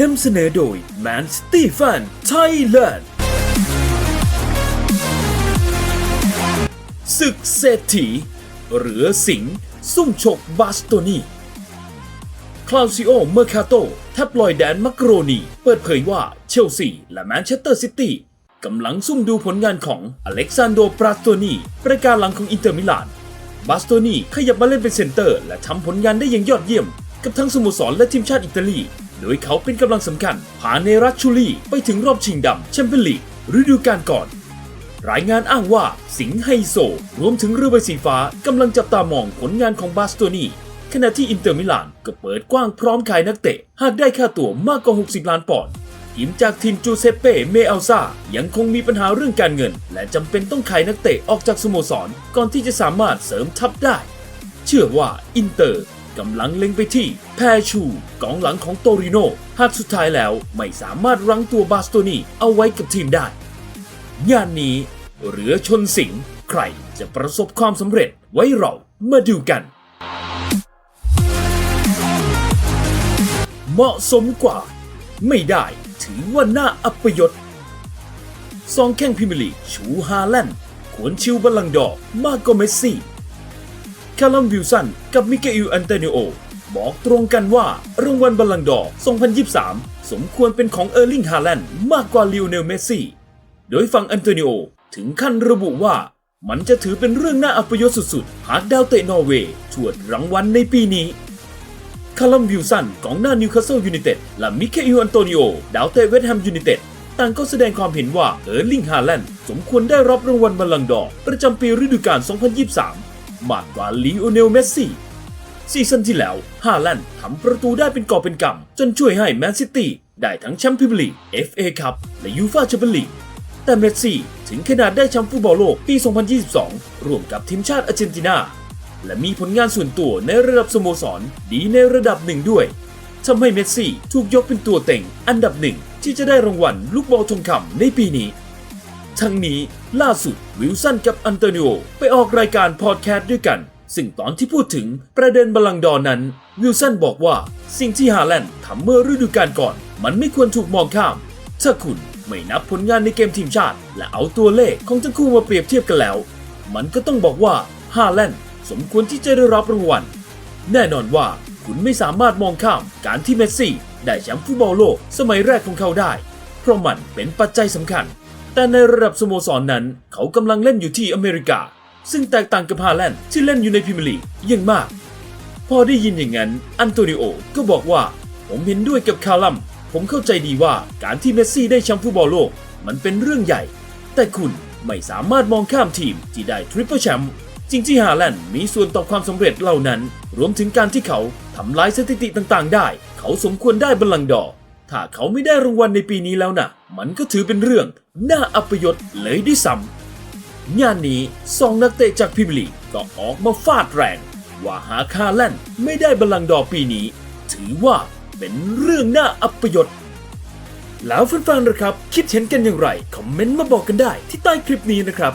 นำเสนอโดย Man City Fan Thailand ศึกเศรษฐี เหลือสิงซุ่มฉกบาสโตนีคลาวซิโอ เมอร์คาโตแทบลอยแดนมักโรนี เปิดเผยว่าเชลซีและแมนเชสเตอร์ซิตี้กำลังซุ่มดูผลงานของอเล็กซานโดปราสโตนีประการหลังของอินเตอร์มิลาน บาสโตนีขยับมาเล่นเป็นเซนเตอร์ และทำผลงานได้อย่างยอดเยี่ยม กับทั้งสโมสรและทีมชาติอิตาลี โดยเขาเป็นกำลังสำคัญพาเนรัชชูลีไปถึงรอบชิงดำแชมเปี้ยนลีกฤดูกาลก่อน รายงานอ้างว่าสิงห์ไฮโซ รวมถึงเรือใบสีฟ้ากำลังจับตามองผลงานของบาสโตนีขณะที่อินเตอร์มิลานก็เปิดกว้างพร้อมขายนักเตะ หากได้ค่าตัวมากกว่า 60 ล้านปอนด์ทีมจากทีมจูเซเป้เมอัลซายังคงมีปัญหาเรื่องการเงิน และจำเป็นต้องขายนักเตะออกจากสโมสร ก่อนที่จะสามารถเสริมทัพได้ เชื่อว่าอินเตอร์ กำลังเล็งไปที่แพชูกองหลังของโตริโนหากสุดท้ายแล้วไม่สามารถรั้งตัวบาสโตนีเอาไว้กับทีมได้งานนี้เรือชนสิงใครจะประสบความสำเร็จไว้เรามาดูกัน เหมาะสมกว่า ไม่ได้ถือว่าน่าอัปยศซองแข่งพรีเมร์ลีชูฮาแลนด์ควรชิวบัลลังก์ดอร์มากกว่าเมสซี่ คาลัมวิลสัน กับมิเกลอันเตนิโอ บอกตรงกันว่ารางวัลบัลลังดอร์ 2023 สมควรเป็นของเออร์ลิงฮาแลนด์มากกว่าลิวเนลเมสซี่ โดยฝั่งอันโตนิโอ ถึงขั้นระบุว่า มันจะถือเป็นเรื่องน่าอัปยศสุดๆ หากดาวเตะนอร์เวย์ชวดรางวัลในปีนี้คาลัมวิลสันกองหน้านิวคาสเซิลยูไนเต็ดและมิเคอิลอันโตนิโอ ดาวเตะเวสต์แฮมยูไนเต็ดต่างก็แสดงความเห็นว่าเออร์ลิงฮาแลนด์สมควรได้รับรางวัลบัลลังดอร์ประจำปีฤดูกาล 2023 มากกว่าลีโอเนลเมสซี่ซีซั่นที่แล้วฮาแลนด์ทำประตูได้เป็นกอบเป็นกำ จนช่วยให้แมนซิตี้ได้ทั้งแชมป์พรีเมียร์ลีก FA คัพและยูฟ่าแชมเปี้ยนลีกแต่เมสซี่ถึงขนาดได้แชมป์ฟุตบอลโลกปี 2022 ร่วมกับทีมชาติอาร์เจนตินาและมีผลงานส่วนตัวในระดับสโมสรดีในระดับหนึ่งด้วยทำให้เมสซี่ถูกยกเป็นตัวเต็งอันดับหนึ่งที่จะได้รางวัลลูกบอลทองคำในปีนี้ ทั้งนี้ล่าสุดวิลสันกับอันโตนิโอไปออกรายการพอดแคสต์ด้วยกัน ซึ่งตอนที่พูดถึงประเด็นบัลลังดอร์นั้น วิลสันบอกว่า สิ่งที่ฮาแลนด์ทำเมื่อฤดูกาลก่อน มันไม่ควรถูกมองข้าม ถ้าคุณไม่นับผลงานในเกมทีมชาติ และเอาตัวเลขของทั้งคู่มาเปรียบเทียบกันแล้ว มันก็ต้องบอกว่าฮาแลนด์สมควรที่จะได้รับรางวัลแน่นอนว่าคุณไม่สามารถมองข้ามการที่เมสซี่ได้แชมป์ฟุตบอลโลกสมัยแรกของเขาได้ เพราะมันเป็นปัจจัยสำคัญ แต่ในระดับสโมสรนนั้น เขากำลังเล่นอยู่ที่อเมริกา ซึ่งแตกต่างกับฮาแลนด์ที่เล่นอยู่ในพรีเมียร์ลีกอย่างมาก พอได้ยินอย่างนั้น อันโตนิโอก็บอกว่า ผมเห็นด้วยกับคาลัม ผมเข้าใจดีว่าการที่เมสซี่ได้แชมป์ฟุตบอลโลก มันเป็นเรื่องใหญ่ แต่คุณไม่สามารถมองข้ามทีมที่ได้ทริปเปิลแชมป์จริงที่ฮาแลนด์มีส่วนต่อความสำเร็จเหล่านั้น รวมถึงการที่เขาทำลายสถิติต่างๆ ได้ เขาสมควรได้บัลลังก์ดอร์ ถ้าเขาไม่ได้รางวัลในปีนี้แล้วนะมันก็ถือเป็นเรื่องน่าอัปยศเลยด้วยซ้ำงานนี้สองนักเตะจากพรีเมียร์ลีก็ออกมาฟาดแรง ว่าหากฮาแลนด์ไม่ได้บัลลังดอปีนี้ ถือว่าเป็นเรื่องน่าอัปยศแล้วแฟนๆนะครับ คิดเห็นกันอย่างไร คอมเมนต์มาบอกกันได้ที่ใต้คลิปนี้นะครับ